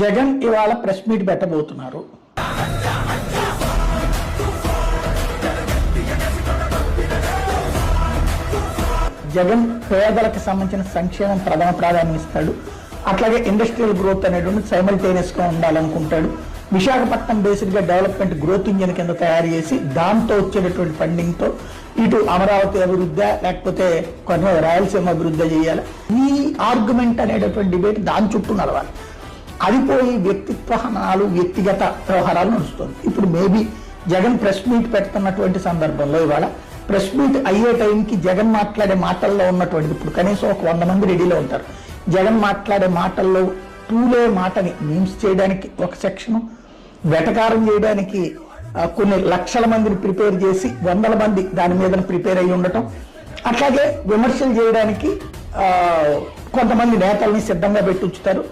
జగన్ ఇవాళ press meet పెట్టబోతున్నారు. Jagan పేదలకు సంబంధించిన సంక్షేమం ప్రథమ ప్రాధాన్యం ఇస్తాడు. అట్లాగే ఇండస్ట్రియల్ గ్రోత్ అనేటువంటి సైమల్టేనియస్గా ఉండాలనుకుంటాడు. విశాఖపట్నం బేస్డ్గా డెవలప్మెంట్ గ్రోత్ ఇంజిన్ కింద తయారు చేసి దాంతో వచ్చేటటువంటి ఫండింగ్తో ఇటు అమరావతి అభివృద్ధి లేకపోతే కొన్ని రాయలసీమ అభివృద్ధి చేయాలి. ఈ ఆర్గ్యుమెంట్ అనేటటువంటి డిబేట్ దాని చుట్టూ నడవాలి. అది పోయి వ్యక్తిత్వ వ్యక్తిగత వ్యవహారాలు నడుస్తుంది. ఇప్పుడు మేబీ జగన్ ప్రెస్ మీట్ పెడుతున్నటువంటి సందర్భంలో ఇవాళ ప్రెస్ మీట్ అయ్యే టైంకి జగన్ మాట్లాడే మాటల్లో ఉన్నటువంటి ఇప్పుడు కనీసం ఒక వంద మంది రెడీలో ఉంటారు. జగన్ మాట్లాడే మాటల్లో టూలే మాటని మీమ్స్ చేయడానికి ఒక సెక్షను వెటకారం చేయడానికి కొన్ని లక్షల మందిని ప్రిపేర్ చేసి వందల మంది దాని మీద ప్రిపేర్ అయ్యి ఉండటం. అట్లాగే విమర్శలు చేయడానికి కొంతమంది నేతల్ని సిద్ధంగా పెట్టి ఉంచుతారు.